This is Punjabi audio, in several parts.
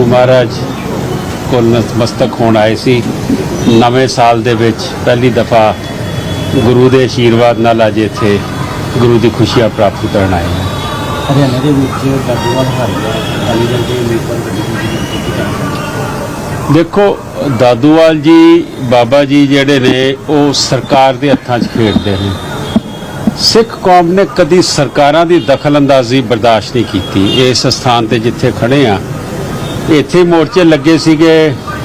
ਗੁਰੂ ਮਹਾਰਾਜ ਕੋਲ ਨਤਮਸਤਕ ਹੋਣ ਆਏ ਸੀ। ਨਵੇਂ ਸਾਲ ਦੇ ਵਿੱਚ ਪਹਿਲੀ ਦਫਾ ਗੁਰੂ ਦੇ ਆਸ਼ੀਰਵਾਦ ਨਾਲ ਅੱਜ ਇੱਥੇ ਗੁਰੂ ਦੀ ਖੁਸ਼ੀਆਂ ਪ੍ਰਾਪਤ ਕਰਨ ਆਏ ਹਾਂ। ਹਰਿਆਣਾ ਦੇ ਵਿੱਚ ਦਾਦੂਵਾਲ ਦੇ ਦੇਖੋ ਦਾਦੂਵਾਲ ਜੀ ਬਾਬਾ ਜੀ ਜਿਹੜੇ ਨੇ ਉਹ ਸਰਕਾਰ ਦੇ ਹੱਥਾਂ 'ਚ ਖੇਡਦੇ ਨੇ। ਸਿੱਖ ਕੌਮ ਨੇ ਕਦੀ ਸਰਕਾਰਾਂ ਦੀ ਦਖਲਅੰਦਾਜ਼ੀ ਬਰਦਾਸ਼ਤ ਨਹੀਂ ਕੀਤੀ। ਇਸ ਸਥਾਨ ਤੇ ਜਿੱਥੇ ਖੜੇ ਆ ਇੱਥੇ ਮੋਰਚੇ ਲੱਗੇ ਸੀਗੇ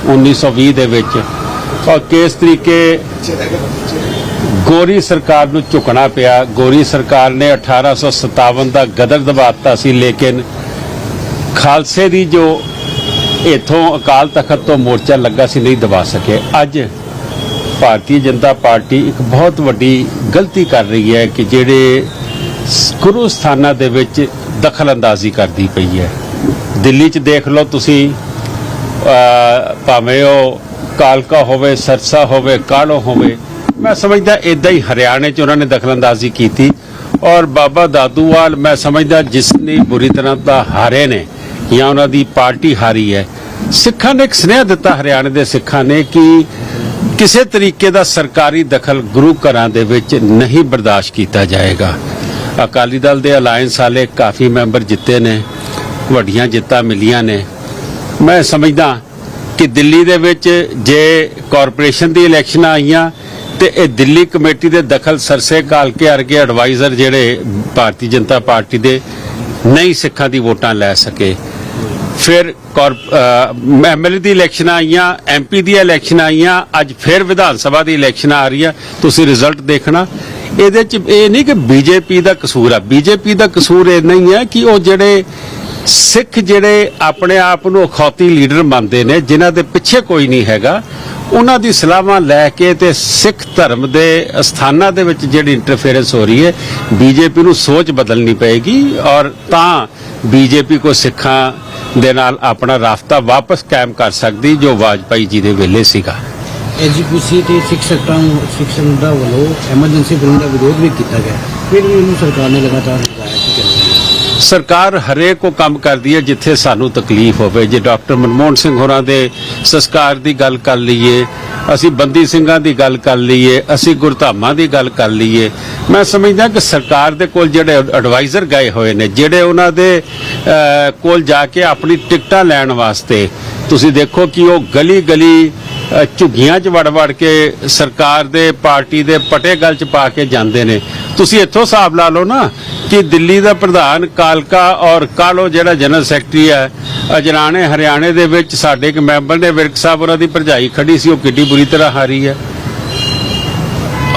1920 ਦੇ ਵਿੱਚ। ਔਰ ਕਿਸ ਤਰੀਕੇ ਗੋਰੀ ਸਰਕਾਰ ਨੂੰ ਝੁਕਣਾ ਪਿਆ। ਗੋਰੀ ਸਰਕਾਰ ਨੇ 1857 ਦਾ ਗਦਰ ਦਬਾਤਾ ਸੀ, ਲੇਕਿਨ ਖਾਲਸੇ ਦੀ ਜੋ ਇਥੋਂ ਅਕਾਲ ਤਖਤ ਤੋਂ ਮੋਰਚਾ ਲੱਗਾ ਸੀ, ਨਹੀਂ ਦਬਾ ਸਕੇ। ਅੱਜ ਭਾਰਤੀ ਜਨਤਾ ਪਾਰਟੀ ਇੱਕ ਬਹੁਤ ਵੱਡੀ ਗਲਤੀ ਕਰ ਰਹੀ ਹੈ ਕਿ ਜਿਹੜੇ ਗੁਰੂ ਸਥਾਨਾਂ ਦੇ ਵਿੱਚ ਦਖਲਅੰਦਾਜ਼ੀ ਕਰਦੀ ਪਈ ਹੈ। ਦਿੱਲੀ 'ਚ ਦੇਖ ਲਓ ਤੁਸੀਂ ਭਾਵੇਂ ਉਹ ਕਾਲਕਾ ਹੋਵੇ, ਸਰਸਾ ਹੋਵੇ, ਕਾਲੋ ਹੋਵੇ, ਮੈਂ ਸਮਝਦਾ ਇਦਾਂ ਹੀ ਹਰਿਆਣੇ 'ਚ ਉਹਨਾਂ ਨੇ ਦਖਲਅੰਦਾਜ਼ੀ ਕੀਤੀ ਔਰ ਬਾਬਾ ਦਾਦੂਵਾਲ ਮੈਂ ਸਮਝਦਾ ਜਿਸ ਨੇ ਬੁਰੀ ਤਰ੍ਹਾਂ ਦਾ ਹਾਰੇ ਨੇ ਜਾਂ ਉਹਨਾਂ ਦੀ ਪਾਰਟੀ ਹਾਰੀ ਹੈ, ਸਿੱਖਾਂ ਨੇ ਇੱਕ ਸੁਨੇਹਾ ਦਿੱਤਾ ਹਰਿਆਣੇ ਦੇ ਸਿੱਖਾਂ ਨੇ ਕਿ ਕਿਸੇ ਤਰੀਕੇ ਦਾ ਸਰਕਾਰੀ ਦਖਲ ਗੁਰੂ ਘਰਾਂ ਦੇ ਵਿੱਚ ਨਹੀਂ ਬਰਦਾਸ਼ਤ ਕੀਤਾ ਜਾਏਗਾ। ਅਕਾਲੀ ਦਲ ਦੇ ਅਲਾਈਅੰਸ ਵਾਲੇ ਕਾਫੀ ਮੈਂਬਰ ਜਿੱਤੇ ਨੇ। ਵੱਡੀਆਂ ਜਿੱਤਾਂ ਮਿਲੀਆਂ ਨੇ। ਮੈਂ ਸਮਝਦਾ ਕਿ ਦਿੱਲੀ ਦੇ ਵਿੱਚ ਜੇ ਕਾਰਪੋਰੇਸ਼ਨ ਦੀ ਇਲੈਕਸ਼ਨਾਂ ਆਈਆਂ, ਤੇ ਇਹ ਦਿੱਲੀ ਕਮੇਟੀ ਦੇ ਦਖਲ ਸਰਸੇ ਕਾਲਕੇ ਅਰਗੇ ਐਡਵਾਈਜ਼ਰ ਜਿਹੜੇ ਭਾਰਤੀ ਜਨਤਾ ਪਾਰਟੀ ਦੇ ਨਹੀਂ ਸਿੱਖਾਂ ਦੀ ਵੋਟਾਂ ਲੈ ਸਕੇ। ਫਿਰ ਐਮਐਲਏ ਦੀ ਇਲੈਕਸ਼ਨ ਆਈਆਂ ਐਮਪੀ ਦੀ ਇਲੈਕਸ਼ਨ ਆਈਆਂ, ਅੱਜ ਫਿਰ ਵਿਧਾਨ ਸਭਾ ਦੀ ਇਲੈਕਸ਼ਨ ਆ ਰਹੀ ਆ। ਤੁਸੀਂ ਰਿਜ਼ਲਟ ਦੇਖਣਾ। ਇਹਦੇ ਚ ਇਹ ਨਹੀਂ ਕਿ ਬੀਜੇਪੀ ਦਾ ਕਸੂਰ ਆ। ਬੀਜੇਪੀ ਦਾ ਕਸੂਰ ਇਹ ਨਹੀਂ ਹੈ ਕਿ ਉਹ ਜਿਹੜੇ ਸਿੱਖ ਜਿਹੜੇ ਆਪਣੇ ਆਪ ਨੂੰ ਅਖੌਤੀ ਲੀਡਰ ਮੰਨਦੇ ਨੇ, ਜਿਨ੍ਹਾਂ ਦੇ ਪਿੱਛੇ ਕੋਈ ਨਹੀਂ ਹੈਗਾ, ਉਹਨਾਂ ਦੀ ਸਲਾਹਾਂ ਲੈ ਕੇ ਤੇ ਸਿੱਖ ਧਰਮ ਦੇ ਸਥਾਨਾਂ ਦੇ ਵਿੱਚ ਜਿਹੜੀ ਇੰਟਰਫੇਰੈਂਸ ਹੋ ਰਹੀ ਹੈ, ਬੀਜੇਪੀ ਨੂੰ ਸੋਚ ਬਦਲਣੀ ਪਏਗੀ ਔਰ ਤਾਂ ਬੀਜੇਪੀ ਕੋ ਸਿੱਖਾਂ ਦੇ ਨਾਲ ਆਪਣਾ ਰਾਫਤਾ ਵਾਪਸ ਕਾਇਮ ਕਰ ਸਕਦੀ, ਜੋ ਵਾਜਪਾਈ ਜੀ ਦੇ ਵੇਲੇ ਸੀਗਾ। ਐਜੀਪੀਸੀ ਤੇ ਸਿੱਖ ਸੱਤਾਂ ਸਿੱਖ ਸੰਗਤਾਂ ਵੱਲੋਂ ਐਮਰਜੈਂਸੀ ਬਿੱਲ ਦਾ ਵਿਰੋਧ ਵੀ ਕੀਤਾ ਗਿਆ। ਫਿਰ ਵੀ ਇਹਨੂੰ ਸਰਕਾਰ ਨੇ ਲਗਾਤਾਰ ਲਗਾਇਆ ਕਿ ਸਰਕਾਰ ਹਰੇਕ ਉਹ ਕੰਮ ਕਰਦੀ ਹੈ ਜਿੱਥੇ ਸਾਨੂੰ ਤਕਲੀਫ ਹੋਵੇ। ਜੇ ਡਾਕਟਰ ਮਨਮੋਹਨ ਸਿੰਘ ਹੋਰਾਂ ਦੇ ਸੰਸਕਾਰ ਦੀ ਗੱਲ ਕਰ ਲਈਏ, ਅਸੀਂ ਬੰਦੀ ਸਿੰਘਾਂ ਦੀ ਗੱਲ ਕਰ ਲਈਏ, ਅਸੀਂ ਗੁਰਧਾਮਾਂ ਦੀ ਗੱਲ ਕਰ ਲਈਏ, ਮੈਂ ਸਮਝਦਾ ਕਿ ਸਰਕਾਰ ਦੇ ਕੋਲ ਜਿਹੜੇ ਐਡਵਾਈਜ਼ਰ ਗਏ ਹੋਏ ਨੇ, ਜਿਹੜੇ ਉਹਨਾਂ ਦੇ ਕੋਲ ਜਾ ਕੇ ਆਪਣੀ ਟਿਕਟਾਂ ਲੈਣ ਵਾਸਤੇ, ਤੁਸੀਂ ਦੇਖੋ ਕਿ ਉਹ ਗਲੀ ਗਲੀ ਝੁੱਗੀਆਂ 'ਚ ਵੜ ਵੜ ਕੇ ਸਰਕਾਰ ਦੇ, ਪਾਰਟੀ ਦੇ ਪਟੇ ਗਲ 'ਚ ਪਾ ਕੇ ਜਾਂਦੇ ਨੇ। ਤੁਸੀਂ ਇੱਥੋਂ ਹਿਸਾਬ ਲਾ ਲਓ ਨਾ ਕਿ ਦਿੱਲੀ ਦਾ ਪ੍ਰਧਾਨ ਕਾਲਕਾ ਔਰ ਕਾਲੋ ਜਿਹੜਾ ਜਨਰਲ ਸੈਕਟਰੀ ਹੈ ਅਜਰਾਣੇ ਹਰਿਆਣੇ ਦੇ ਵਿੱਚ ਸਾਡੇ ਇੱਕ ਮੈਂਬਰ ਨੇ ਵਿਰਕ ਸਾਹਿਬ ਉਹਨਾਂ ਦੀ ਭਰਜਾਈ ਖੜੀ ਸੀ, ਉਹ ਕਿੱਡੀ ਬੁਰੀ ਤਰ੍ਹਾਂ ਹਾਰੀ ਹੈ।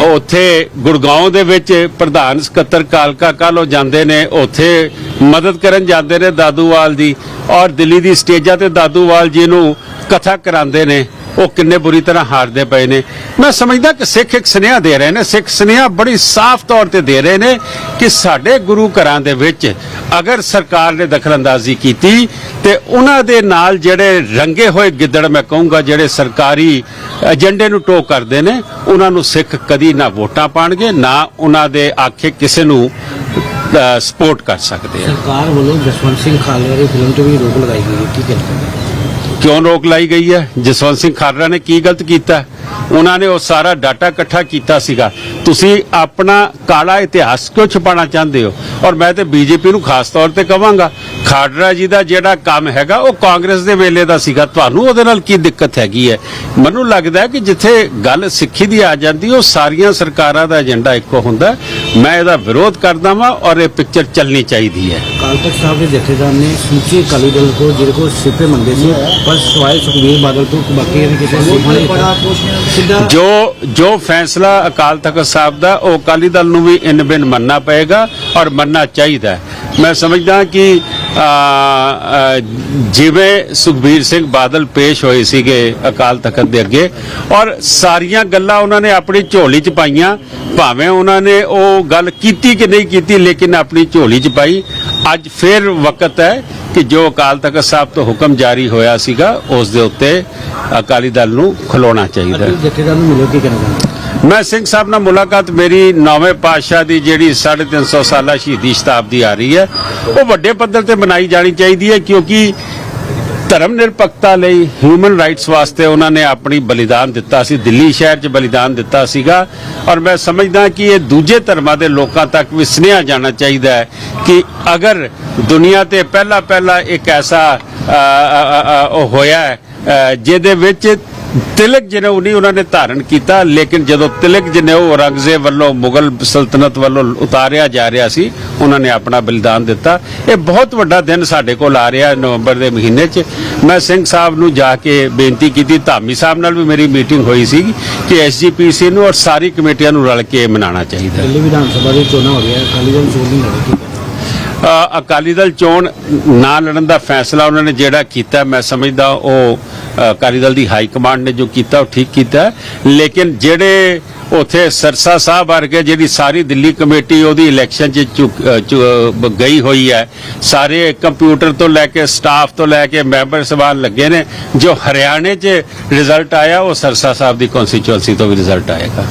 ਉੱਥੇ ਗੁੜਗਾਉਂ ਦੇ ਵਿੱਚ ਪ੍ਰਧਾਨ ਸਕੱਤਰ ਕਾਲਕਾ, ਕਾਲੋ ਜਾਂਦੇ ਨੇ, ਉੱਥੇ ਮਦਦ ਕਰਨ ਜਾਂਦੇ ਨੇ ਦਾਦੂਵਾਲ ਦੀ ਔਰ ਦਿੱਲੀ ਦੀ ਸਟੇਜਾਂ ਤੇ ਦਾਦੂਵਾਲ ਜੀ ਨੂੰ ਕਥਾ ਕਰਾਉਂਦੇ ਨੇ। ਉਹ ਕਿੰਨੇ ਬੁਰੀ ਤਰ੍ਹਾਂ ਹਾਰਦੇ ਪਏ ਨੇ। ਮੈਂ ਸਮਝਦਾ ਕਿ ਸਿੱਖ ਇੱਕ ਸੁਨੇਹਾ ਦੇ ਰਹੇ ਨੇ। ਸਿੱਖ ਸੁਨੇਹਾ ਬੜੀ ਸਾਫ਼ ਤੌਰ ਤੇ ਦੇ ਰਹੇ ਨੇ ਕਿ ਸਾਡੇ ਗੁਰੂ ਘਰਾਂ ਦੇ ਵਿੱਚ ਅਗਰ ਸਰਕਾਰ ਨੇ ਦਖਲਅੰਦਾਜ਼ੀ ਕੀਤੀ ਤੇ ਉਹਨਾਂ ਦੇ ਨਾਲ ਜਿਹੜੇ ਰੰਗੇ ਹੋਏ ਗਿੱਦੜ ਮੈਂ ਕਹੂੰਗਾ, ਜਿਹੜੇ ਸਰਕਾਰੀ ਏਜੰਡੇ ਨੂੰ ਟੋ ਕਰਦੇ ਨੇ, ਉਹਨਾਂ ਨੂੰ ਸਿੱਖ ਕਦੀ ਨਾ ਵੋਟਾਂ ਪਾਣਗੇ, ਨਾ ਉਹਨਾਂ ਦੇ ਆਖੇ ਕਿਸੇ ਨੂੰ ਸਪੋਰਟ ਕਰ ਸਕਦੇ ਆ। ਸਰਕਾਰ ਵੱਲੋਂ ਜਸਵੰਤ ਸਿੰਘ ਖਾਲੜਾ ਦੀ ਫਿਲਮ ਤੇ ਵੀ ਰੋਕ ਲਗਾਈ ਗਈ ਕੀ ਕਹਿੰਦੇ ਕਿਉਂ ਰੋਕ ਲਾਈ ਗਈ ਹੈ? ਜਸਵੰਤ ਸਿੰਘ ਖਾਲੜਾ ਨੇ ਕੀ ਗਲਤ ਕੀਤਾ? ਉਹਨਾਂ ਨੇ ਉਹ ਸਾਰਾ ਡਾਟਾ ਇਕੱਠਾ ਕੀਤਾ ਸੀਗਾ। ਤੁਸੀਂ ਆਪਣਾ ਕਾਲਾ ਇਤਿਹਾਸ ਕਿਉਂ ਛੁਪਾਉਣਾ ਚਾਹੁੰਦੇ ਹੋ? ਔਰ ਮੈਂ ਤੇ ਬੀਜੇਪੀ ਨੂੰ ਖਾਸ ਤੌਰ ਤੇ ਕਵਾਂਗਾ ਖਾਲੜਾ ਜੀ ਦਾ ਜਿਹੜਾ ਕੰਮ ਹੈਗਾ ਉਹ ਕਾਂਗਰਸ ਦੇ ਵੇਲੇ ਦਾ ਸੀਗਾ। ਤੁਹਾਨੂੰ ਉਹਦੇ ਨਾਲ ਕੀ ਦਿੱਕਤ ਹੈਗੀ ਹੈ? ਮੈਨੂੰ ਲੱਗਦਾ ਹੈ ਕਿ ਜਿੱਥੇ ਗੱਲ ਸਿੱਖੀ ਦੀ ਆ ਜਾਂਦੀ ਉਹ ਸਾਰੀਆਂ ਸਰਕਾਰਾਂ ਦਾ ਏਜੰਡਾ ਇੱਕੋ ਹੁੰਦਾ। ਮੈਂ ਇਹਦਾ ਵਿਰੋਧ ਕਰਦਾ ਵਾਂ ਔਰ ਇਹ ਪਿਕਚਰ ਚੱਲਣੀ ਚਾਹੀਦੀ ਹੈ। ਤਖਤ ਸਾਹਿਬ ਦੇ ਜਥੇਦਾਰ ਨੇ ਸਮੁੱਚੇ ਅਕਾਲੀ ਦਲ ਕੋ ਜਿਹੜੇ ਕੋ ਸਿੱਪੇ ਮੰਗੇ ਸੀ। ਪਰ ਸਵਾਏ ਸੁਖਬੀਰ ਬਾਦਲ ਤੋਂ ਬਾਕੀ ਇਹਨੇ ਕਿਸੇ ਨੇ ਜੋ ਜੋ ਫੈਸਲਾ ਅਕਾਲ ਤਖਤ ਸਾਹਿਬ ਦਾ, ਉਹ ਅਕਾਲੀ ਦਲ ਨੂੰ ਵੀ ਇਨ ਬਿਨ ਮੰਨਣਾ ਪਏਗਾ ਔਰ ਮੰਨਣਾ ਚਾਹੀਦਾ ਮੈਂ ਸਮਝਦਾ ਕਿ ਜਿਵੇਂ ਸੁਖਬੀਰ ਸਿੰਘ ਬਾਦਲ ਪੇਸ਼ ਹੋਏ ਸੀਗੇ ਅਕਾਲ ਤਖਤ ਦੇ ਅੱਗੇ, ਔਰ ਸਾਰੀਆਂ ਗੱਲਾਂ ਉਹਨਾਂ ਨੇ ਆਪਣੀ ਝੋਲੀ 'ਚ ਪਾਈਆਂ, ਭਾਵੇਂ ਉਹਨਾਂ ਨੇ ਉਹ ਗੱਲ ਕੀਤੀ ਕਿ ਨਹੀਂ ਕੀਤੀ, ਲੇਕਿਨ ਆਪਣੀ ਝੋਲੀ 'ਚ ਪਾਈ। ਅੱਜ ਫਿਰ ਵਕਤ ਹੈ ਕਿ ਜੋ ਅਕਾਲ ਤਖਤ ਸਾਹਿਬ ਤੋਂ ਹੁਕਮ ਜਾਰੀ ਹੋਇਆ ਸੀਗਾ, ਉਸ ਦੇ ਉੱਤੇ ਅਕਾਲੀ ਦਲ ਨੂੰ ਖਲੋਣਾ ਚਾਹੀਦਾ ਹੈ। ਜਥੇਦਾਰ ਨੂੰ ਮਿਲੋ ਕੀ ਕਹਿਣਾ ਚਾਹੁੰਦੇ ਮੈਂ ਸਿੰਘ ਸਾਹਿਬ ਨਾਲ ਮੁਲਾਕਾਤ ਮੇਰੀ ਨੌਵੇਂ ਪਾਤਸ਼ਾਹ ਦੀ ਜਿਹੜੀ 350 ਸਾਲਾ ਸ਼ਹੀਦੀ ਸ਼ਤਾਬਦੀ ਆ ਰਹੀ ਹੈ ਉਹ ਵੱਡੇ ਪੱਧਰ ਤੇ ਮਨਾਈ ਜਾਣੀ ਚਾਹੀਦੀ ਹੈ ਕਿਉਂਕਿ ਧਰਮ ਨਿਰਪੱਖਤਾ ਲਈ ਹਿਊਮਨ ਰਾਈਟਸ ਵਾਸਤੇ ਉਹਨਾਂ ਨੇ ਆਪਣੀ ਬਲੀਦਾਨ ਦਿੱਤਾ ਸੀ ਦਿੱਲੀ ਸ਼ਹਿਰ 'ਚ ਬਲੀਦਾਨ ਦਿੱਤਾ ਸੀਗਾ ਔਰ ਮੈਂ ਸਮਝਦਾ ਕਿ ਇਹ ਦੂਜੇ ਧਰਮਾਂ ਦੇ ਲੋਕਾਂ ਤੱਕ ਵੀ ਸੁਨੇਹਾ ਜਾਣਾ ਚਾਹੀਦਾ ਹੈ ਕਿ ਅਗਰ ਦੁਨੀਆ ਤੇ ਪਹਿਲਾ ਪਹਿਲਾ ਇੱਕ ਐਸਾ ਉਹ ਹੋਇਆ ਹੈ, ਜਿਹਦੇ ਵਿੱਚ ਤਿਲਕ ਜਨੇਊ ਨਹੀਂ ਉਹਨਾਂ ਨੇ ਧਾਰਨ ਕੀਤਾ ਲੇਕਿਨ ਜਦੋਂ ਤਿਲਕ ਜਿਹਨੇ ਉਹ ਔਰੰਗਜ਼ੇਬ ਵੱਲੋਂ ਮੁਗਲ ਸਲਤਨਤ ਵੱਲੋਂ ਉਤਾਰਿਆ ਜਾ ਰਿਹਾ ਸੀ ਉਹਨਾਂ ਨੇ ਆਪਣਾ ਬਲੀਦਾਨ ਦਿੱਤਾ। ਇਹ ਬਹੁਤ ਵੱਡਾ ਦਿਨ ਸਾਡੇ ਕੋਲ ਆ ਰਿਹਾ ਨਵੰਬਰ ਦੇ ਮਹੀਨੇ 'ਚ। ਮੈਂ ਸਿੰਘ ਸਾਹਿਬ ਨੂੰ ਜਾ ਕੇ ਬੇਨਤੀ ਕੀਤੀ ਧਾਮੀ ਸਾਹਿਬ ਨਾਲ ਵੀ ਮੇਰੀ ਮੀਟਿੰਗ ਹੋਈ ਸੀ ਕਿ ਐਸਜੀਪੀਸੀ ਨੂੰ ਔਰ ਸਾਰੀ ਕਮੇਟੀਆਂ ਨੂੰ ਰਲ ਕੇ ਮਨਾਉਣਾ ਚਾਹੀਦਾ। ਦਿੱਲੀ ਵਿਧਾਨ ਸਭਾ ਦੀ ਚੋਣਾਂ ਹੋ ਰਹੀਆਂ ਅਕਾਲੀ ਦਲ ਚੋਣ ਨਹੀਂ ਲੜੇਗੀ ਅ, ਅਕਾਲੀ ਦਲ ਚੋਣ ਨਾ ਲੜਨ ਦਾ ਫੈਸਲਾ ਉਹਨਾਂ ਨੇ ਜਿਹੜਾ ਕੀਤਾ, ਮੈਂ ਸਮਝਦਾ ਉਹ ਅਕਾਲੀ ਦਲ ਦੀ ਹਾਈ ਕਮਾਂਡ ਨੇ ਜੋ ਕੀਤਾ, ਉਹ ਠੀਕ ਕੀਤਾ। ਲੇਕਿਨ ਜਿਹੜੇ ਉਥੇ ਸਰਸਾ ਸਾਹਿਬ ਵਰਗੇ ਜਿਹੜੀ ਸਾਰੀ ਦਿੱਲੀ ਕਮੇਟੀ ਉਹਦੀ ਇਲੈਕਸ਼ਨ 'ਚ ਚੁੱਕ- ਗਈ ਹੋਈ ਹੈ, ਸਾਰੇ ਕੰਪਿਊਟਰ ਤੋਂ ਲੈ ਕੇ ਸਟਾਫ ਤੋਂ ਲੈ ਕੇ ਮੈਂਬਰ ਸਵਾਲ ਲੱਗੇ ਨੇ, ਜੋ ਹਰਿਆਣੇ 'ਚ ਰਿਜ਼ਲਟ ਆਇਆ, ਉਹ ਸਰਸਾ ਸਾਹਿਬ ਦੀ ਕਨਸਟੀਚੁਐਂਸੀ ਤੋਂ ਵੀ ਰਿਜ਼ਲਟ ਆਏਗਾ।